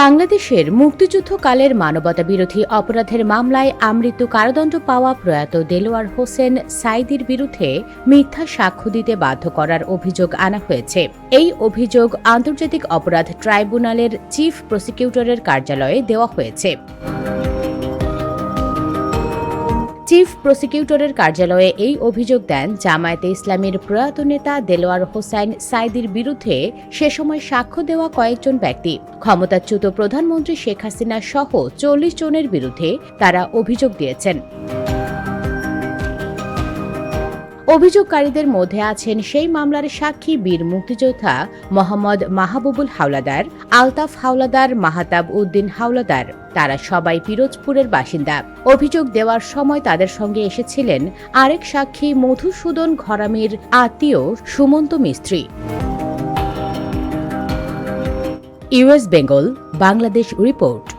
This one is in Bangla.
বাংলাদেশের মুক্তিযুদ্ধকালের মানবতা বিরোধী অপরাধের মামলায় আমৃত্যু কারাদণ্ড পাওয়া প্রয়াত দেলোয়ার হোসেন সাইদির বিরুদ্ধে মিথ্যা সাক্ষ্য দিতে বাধ্য করার অভিযোগ আনা হয়েছে। এই অভিযোগ আন্তর্জাতিক অপরাধ ট্রাইব্যুনালের চিফ প্রসিকিউটরের কার্যালয়ে দেওয়া হয়েছে। চিফ প্রসিকিউটরের কার্যালয়ে এই অভিযোগ দেন, জামায়াতে ইসলামীর প্রয়াত নেতা দেলোয়ার হোসাইন সাইদির বিরুদ্ধে সে সময় সাক্ষ্য দেওয়া কয়েকজন ব্যক্তি। ক্ষমতাচ্যুত প্রধানমন্ত্রী শেখ হাসিনা সহ চল্লিশ জনের বিরুদ্ধে তারা অভিযোগ দিয়েছেন। অভিযোগকারীদের মধ্যে আছেন সেই মামলার সাক্ষী বীর মুক্তিযোদ্ধা মোহাম্মদ মাহবুবুল হাওলাদার, আলতাফ হাওলাদার মাহাতাব উদ্দিন হাওলাদার। তারা সবাই পিরোজপুরের বাসিন্দা। অভিযোগ দেওয়ার সময় তাদের সঙ্গে এসেছিলেন আরেক সাক্ষী মধুসূদন ঘরামির আত্মীয় সুমন্ত মিস্ত্রি। US Bengal, Bangladesh report.